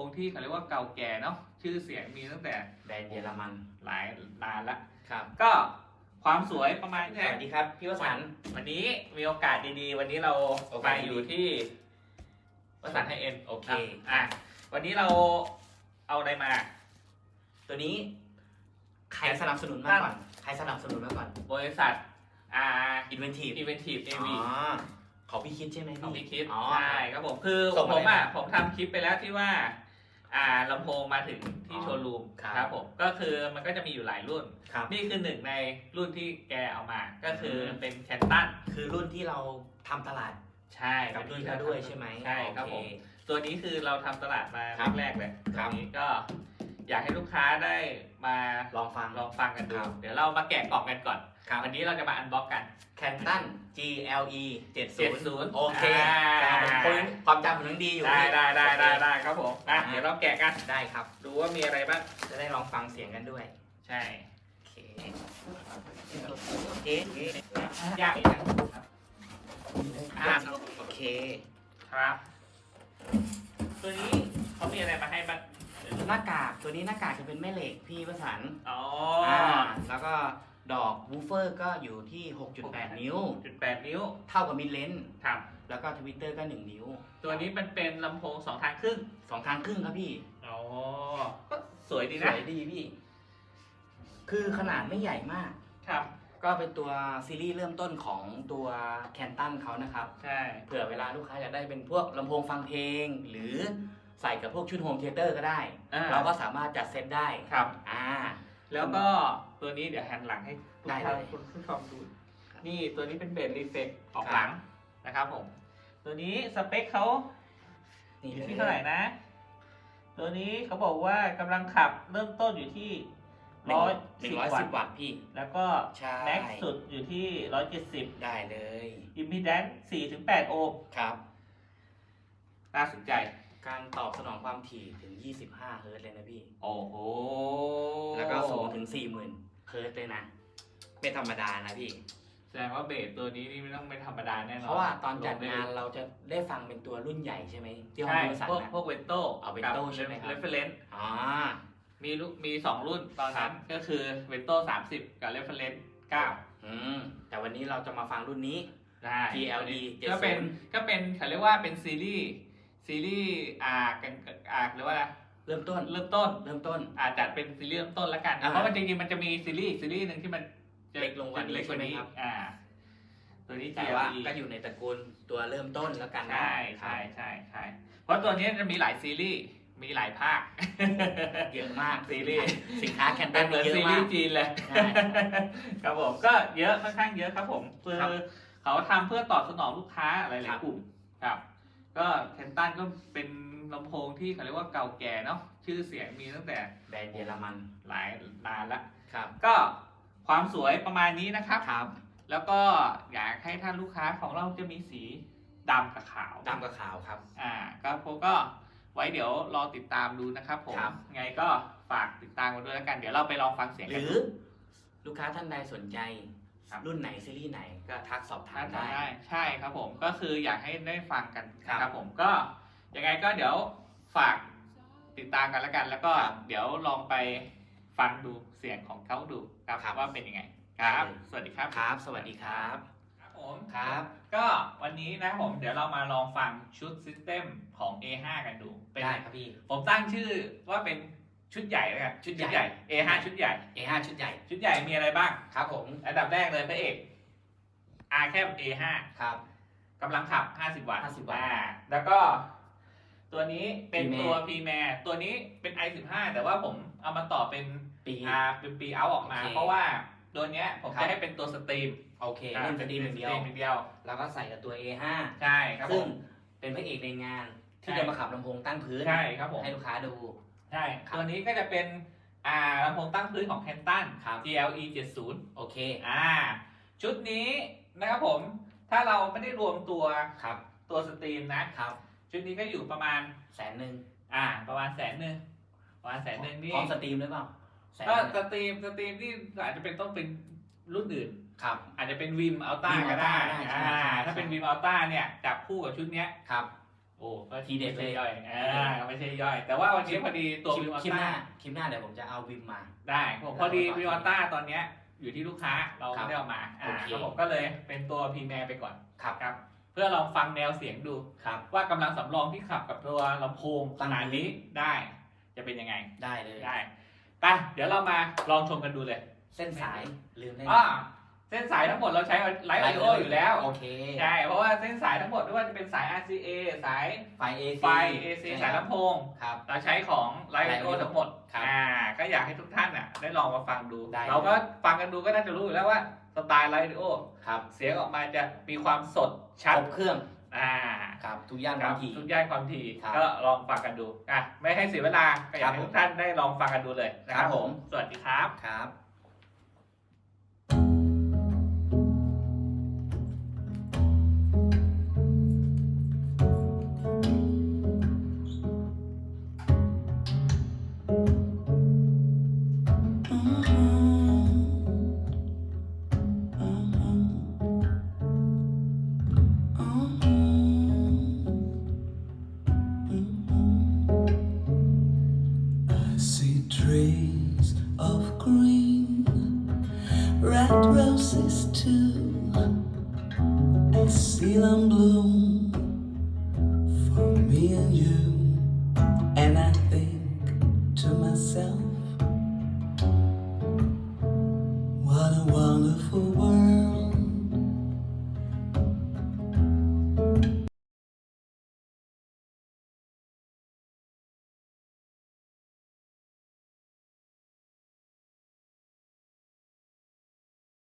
งที่เขาเรียกว่าเก่าแก่เนาะชื่อเสียงมีตั้งแต่แบรนด์เยอรมันหลายนานละครับก็ความสวยประมาณสนี้วัสดีครับพี่วสันต์วันนี้มีโอกาสดีๆ วันนี้เราโอกาไปสดีๆอยู่ที่วสันต์ไฮเอ็นโอเคอะวันนี้เราเอาอะไรมา ตัวนี้ใครสนับสนุนมาก่อนใครสนับสนุนมาก่อนบริษัทอ่าอินเวนทีฟอีเวนทีฟเออ๋วีอของพี่คิดใช่ไหมของพี่คิดอ๋อใช่ครับผมคือส่งผมอะไรอะมาผมทำคลิปไปแล้วที่ว่า อ่าลำโพงมาถึงที่อ๋อโชว์รูมครับ ครับผมก็คือมันก็จะมีอยู่หลายรุ่น ครับ นี่คือหนึ่งในรุ่นที่แกเอามา ก็คืออม เป็นแคนตันคือรุ่นที่เราทำตลาดใช่กับเป็นพี่ที่เขาด้วยใช่ไหมใช่ครับผม โอเตัวนี้คือเราทำตลาดมาครับแรกๆเลยครับ ตัวนี้ก็ อยากให้ลูกค้าได้มาลองฟัง ลองฟังกันดู ครับ เดี๋ยวเรามาแกะกล่องกันก่อน ครับวันนี้เราจะมาอันบ็อกกัน แคนตัน GLE 70 70โอเคอ่าครับผมคนความจำผมยังดีอยู่ได้พี่ได้ได้ได้ได้ครับผมอะอ่าเดี๋ยวเราแกะกัน ได้ครับ ดูว่ามีอะไรบ้าง จะได้ลองฟังเสียงกันด้วยใช่ โอเคโอเคโอเคยากอีกนะครับอะโอเค ครับ ตัวนี้เขามีอะไรมาให้บ้าง หน้ากากตัวนี้หน้ากากจะเป็นแม่เหล็กพี่ประสานอ๋ออ่าแล้วก็ดอกวูฟเฟอร์ก็อยู่ที่ 6.8 นิ้ว จุดแปดนิ้วเท่ากับมิดเลนครับ แล้วก็ทวิตเตอร์ก็ 1 นิ้วตัวนี้มันเป็นลำโพงสองทางครึ่งสองทางครึ่งครับพี่อ๋อก็สวยดีสนะวยดีพี่ คือขนาดไม่ใหญ่มาก ครับ ก็เป็นตัวซีรีส์เริ่มต้นของตัวแคนตันเขานะครับ ใช่ เผื่อเวลาลูกค้าอยากได้เป็นพวกลำโพงฟังเพลง หรือ ใส่กับพวกชุดโฮมเทเตอร์ก็ได้ อ่า เราก็สามารถจัดเซตได้ครับ อ่า แล้วก็ตัวนี้เดี๋ยวหันหลังให้ทุกได้ท่านเลยคุณผู้ชมดู ครับนี่ตัวนี้เป็นเบสรีเฟกออกครับ หลังนะครับผม ตัวนี้สเปคเขานี่อเลยู่ยที่เท่าไหร่นะ ตัวนี้เขาบอกว่ากำลังขับเริ่มต้นอยู่ที่หนึ่งร้อยหนึ่สิงบร้อยวัสิตบต์วัตต์พี่ แล้วก็ใช่ แม็กสุดอยู่ที่ร้อยเจ็ดสิบได้เลยอิมพีแดนซ์สี่ถึงแปดโอห์มครับ น่าสนใจ การตอบสนองความถี่ถึง 25 เฮิร์ตซ์เลยนะพี่ โอ้โหแล้วก็สูงถึง 40,000 เฮิร์ตซ์เลยนะ ไม่ธรรมดานะพี่ แสดงว่าเบสตัวนี้นี่ไม่ต้องไม่ธรรมดาแน่นอนเพราะว่าตอนจัดงานเราจะได้ฟังเป็นตัวรุ่นใหญ่ใช่ไหมที่ห้องใช่บริษัทพวกนะ พวกเวนโต้เอา Vento ใช่ไหมครับ เรฟเฟรนซ์อ๋อมีลูกมีสองรุ่นตอนนั้นก็คือเวนโต้สามสิบกับเรฟเฟรนซ์เก้าอืมแต่วันนี้เราจะมาฟังรุ่นนี้ ได้ GLD ก็เป็นก็เป็นเขาเรียกว่าเป็นซีรีส์ ซีรีส์อ่ากันอ่าเรียกว่าอะไรเริ่มต้น เริ่มต้นเริ่มต้น อาจจัดเป็นซีรีส์เริ่มต้นแล้วกัน อ่า เพราะมันจริงๆมันจะมีซีรีส์ซีรีส์หนึ่งที่มันจะเล็กลงกว่านี้เล็กกว่านี้ใช่ไหมครับ อ่า ตัวนี้ แต่ว่า GLE ก็อยู่ในตระกูลตัวเริ่มต้นแล้วกันนะใช่ใช่ใช่ใช่เพราะตัวนี้จะมีหลายซีรีส์มีหลายภาค เยอะมากซีรีส์ สินค้าแคนตัเป็นนเหมือนเยอะซีรีมาก ส์จีนเลย ใช่ ครับผมก็เยอะค่อนข้างเยอะครับผมคือครับเขาทำเพื่อตอบสนองลูกค้าหครัลายบ ๆกลุ่มครับ ก็แคนตันก็เป็นลำโพงที่เขาเรียกว่าเก่าแก่เนาะชื่อเสียงมีตั้งแต่แบรนด์เยอรมันหลายนานละครับ ก็ความสวยประมาณนี้นะครับครับ แล้วก็อยากให้ท่านลูกค้าของเราจะมีสีดำกับขาวดำกับขาวครับ อ่าก็ผมก็ไว้เดี๋ยวรอติดตามดูนะครับผมครับ ไงก็ฝากติดตามกันด้วยแล้วกัน เดี๋ยวเราไปลองฟังเสียงหกันรืดูอลูกค้าท่านใดสนใจ ครับ รุ่นไหนซีรีส์ไหนก็ทักสอบถาถ้ามทำได้ได้ใช่ครับผมก็คืออยากให้ได้ฟังกันนะคครัรับบผมก็ยังไงก็เดี๋ยวฝากติดตามกันแล้วกัน แล้วก็ครับเดี๋ยวลองไปฟังดูเสียงของเขาดูครับครับว่าเป็นยังไงครับ ได้เลย สวัสดีครับครับ สวัสดีครับ ครับผมครับ ก็วันนี้นะผมเดี๋ยวเรามาลองฟังชุดซิสเต็มของ A5 กันดูเป็น ได้ครับพี่ ผมตั้งชื่อว่าเป็น ชุดใหญ่เลยครับชุดใหญ่ A5 ชุดใหญ่ A5 ชุดใหญ่ชุดใหญ่มีอะไรบ้าง ครับผมอันดับแรกเลยพระเอก R แค A5 ครับ กำลังขับ 50 วัตต์50วัตต์อ่าแล้วก็ตัวนี้เป็น P-Max ตัว p m a ตัวนี้เป็น i15 แต่ว่าผมเอามาต่อเป็น ปี R เป็นปีเอาออกมา โอเคเพราะว่าตัวเนี้ยผมครัจะบให้เป็นตัวสตรีมโอเคเล่นสตรีมอย่างเดียวสตรีมอย่างเดียว แล้วก็ใส่กับตัว A5 ใช่ครับผซึ่งม เป็นพระเอกในงานที่ใช่ จะมาขับลำโพงตั้งพื้น ใช่ครับผมให้ลูกค้าดู ใช่ครับ ตัวนี้ก็จะเป็นอ่าลำโพงตั้งพื้นของ Canton ครับ GLE 70 โอเค อ่า ชุดนี้นะครับผม ถ้าเราไม่ได้รวมตัวครับ ตัวสตรีมนะครับ ชุดนี้ก็อยู่ประมาณแสนหนึ่งอ่า ประมาณแสนหนึ่งประมาณแสนหนึ่งนี่พร้อมสตรีมหรือเปล่าแสนหก็นึ่งสตรีมสตรีมนี่อาจจะเป็นต้องเป็นรุ่นอื่นครับ อาจจะเป็นวิมอัลต้า Vim ก็ได้ Alta ได้ใช่อ่าใช่ถ้าเป็นวิมอัลต้าเนี่ยจับคู่กับชุดเนี้ยครับโโอ้ก็ทีเด็ดเลยไม่ใช่ย่อยอ่าไม่ใช่ย่อย แต่ว่าวันนี้พอดีตัวคลิปวิวอคลิปหต้าน้าคลิปหน้าเดี๋ยวผมจะเอาวิมมา ได้ผมพอดีวิวอต้าตอนเนี้ยอยู่ที่ลูกค้าเราครับไม่ได้เอามาอ่าโอเคแล้วผมก็เลยเป็นตัวพีแมไปก่อนครับครับ เพื่อลองฟังแนวเสียงดู ครับ ว่ากำลังสำรองที่ขับกับตัวลำโพงขนาดนี้ได้ จะเป็นยังไงได้เลย ได้ไปเดี๋ยวเรามาลองชมกันดูเลย เส้นสายลืมได้อ่า เส้นสายทั้งหมดเราใช้ไลฟ์ออดิโออยู่แล้วโอเคใช่เพราะว่าเส้นสายทั้งหมดไม่ว่าจะเป็นสาย RCA สายไฟ AC ไฟ AC สายลำโพงครับเราใช้ของไลฟ์ออดิโอ Live Audio ทั้งหมดครับอ่าก็อยากให้ทุกท่านอะได้ลองมาฟังดูได้เราก็ฟังกันดูก็น่าจะรู้อยู่แล้วว่าสไตล์ไลฟ์ออดิโอครับเสียงออกมาจะมีความสดชัดครบเครื่องอ่าครับทุกย่านครับบางทีทุกย่านความถี่ครับก็ลองฟังกันดูอะไม่ให้เสียเวลาก็อยากให้ครับผมทุกท่านได้ลองฟังกันดูเลยนะครับผม สวัสดีครับครับ 你冷。